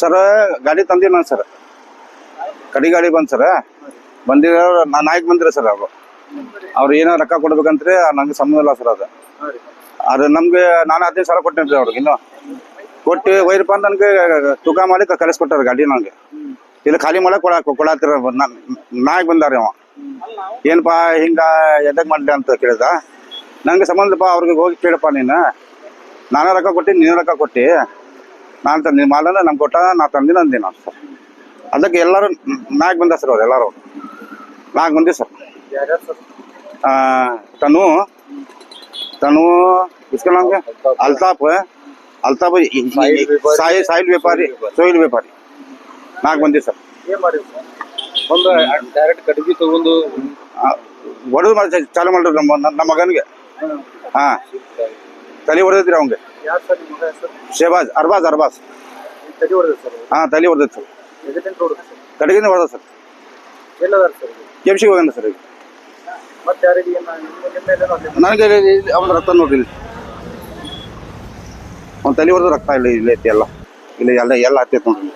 Sir, ಗಾಡಿ ತಂದಿಲ್ಲ ನಾನು ಸರ್. ಕಡಿ ಗಾಡಿ ಬಂದು ಸರ್. ಬಂದಿರೋ ನಾ ನಾಯಕ್ ಬಂದಿರ ಸರ್ ಅವರು. ಅವ್ರು ಏನೋ ರೊಕ್ಕ ಕೊಡ್ಬೇಕಂತ್ರಿ ನಂಗೆ ಸಂಬಂಧ ಇಲ್ಲ ಸರ್ ಅದು. ಅದು ನಮ್ಗೆ ನಾನು ಹದಿನೈದು ಸಾವಿರ ಕೊಟ್ಟೇನ್ರಿ ಅವ್ರಿಗೆ ಇನ್ನು. ಕೊಟ್ಟು ಒಯ್ರಪ್ಪ ಅಂತ ನನಗೆ ತೂಕ ಮಾಡಿ ಕಲಿಸ್ಕೊಟ್ಟಾರ ಗಾಡಿ ನನಗೆ ಇಲ್ಲಿ ಖಾಲಿ ಮಾಡಕ್ಕೆ ಕೊಡ ಕೊಡತ್ತಿರ ನಾಯಕ್ ಬಂದಾರ ಅವ. ಏನಪ್ಪ ಹಿಂಗ ಎದಕ್ ಮಾಡ್ಲಿ ಅಂತ ಕೇಳಿದ. ನಂಗೆ ಸಂಬಂಧಪ್ಪ ಅವ್ರಿಗೆ ಹೋಗಿ ಕೇಳಪ್ಪ ನೀನು. ನಾನು ರೊಕ್ಕ ಕೊಟ್ಟಿ, ನೀನು ರೊಕ್ಕ ಕೊಟ್ಟು. ನಾನು ತಂದಿನಿ ಅಂದ್ರೆ ನಮ್ಗೆ ಕೊಟ್ಟ ನಾ ತಂದಿನ ಅಂದಿನ ಸರ್ ಅದಕ್ಕೆ ಎಲ್ಲರೂ ನಾಲ್ಕು ಮಂದಿ ಸರ್ ಅವ್ರು ಎಲ್ಲರೂ. ನಾಲ್ಕು ಮಂದಿ ಸರ್. ತನು ತನು ಇಸ್ಕೊಳಂಗೆ ಅಲ್ತಾಪ್ ಅಲ್ತಾಪ್. ಸಾಯಿ ಸಾಯಿಲ್ ವ್ಯಾಪಾರಿ. ಸೋಯಿಲ್ ವ್ಯಾಪಾರಿ ನಾಲ್ಕು ಮಂದಿ ಸರ್. ಒಂದು ಡೈರೆಕ್ಟ್ ಕಟ್ಗಿ ತಗೊಂಡು ಹೊಡೆದು ಮಾಡಿ ಚಾಲು ಮಾಡಿದ್ರು ನಮ್ಮ ನಮ್ಮ ಮಗನಿಗೆ. ಹಾ. ತಲೆ ಹೊಡೆದಿದ್ರಿ ಅವಂಗೆ ಯಾರು ಸರ್ ನಿಮ್ಮ ಮಗ ಹೆಸರು? ಶೇಬಾಜ್ ಅರ್ಬಾಜ್ ಅರ್ಬಾಜ್. ತಡಿ ಹೊಡೆದ ಸರ್ ಹಾ ತಲೆ ಸರ್. ಎದಕ್ಕಿಂತ ಹೊಡೆದ ಸರ್? ಕಡೆಗಿಂದ ಹೊಡೆದ ಸರ್. ಎಲ್ಲದಾರ ಸರ್? ಕೆಮ್ಸಿಗೆ ಹೋಗೋಣ ಸರ್ ಈಗ ಮತ್ತೆ ಯಾರಿಗೆ ಏನ ನಿಮ್ಮ ನಿಮ್ಮ ಮೇಲೇನೋ ಅಲ್ಲಿ ನನಗೆ ಇಲ್ಲಿ ರಕ್ತ ನೋಡ್ರಿ ಇಲ್ಲಿ. ಅವ್ನ ತಲೆ ಹೊಡೆದು ರಕ್ತ ಇಲ್ಲ ಇಲ್ಲಿ ಐತಿ ಎಲ್ಲ. ಇಲ್ಲಿ ಎಲ್ಲ ಎಲ್ಲ ಹತ್ತೈತೆ ನೋಡಿ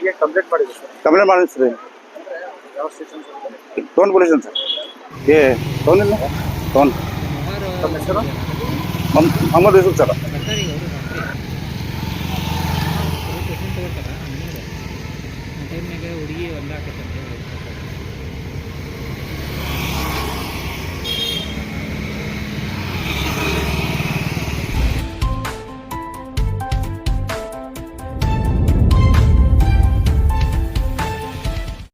ಈಗ ಕಂಪ್ಲೇಂಟ್ ಮಾಡಿದ್ರಿ ಸರ್? ಕಂಪ್ಲೇಂಟ್ ಮಾಡಿದ್ರಿ ಸರ್ ಯಾವ station sir town police sir ಏ ಟೋನ್ ಇಲ್ಲ? ಟೋನ್ ತಮ್ಮ ಹೆಸರು? ಮೊಹಮ್ಮದ್ ಯೂಸುಫ್ ಸರ್ ಹುಡುಗಿ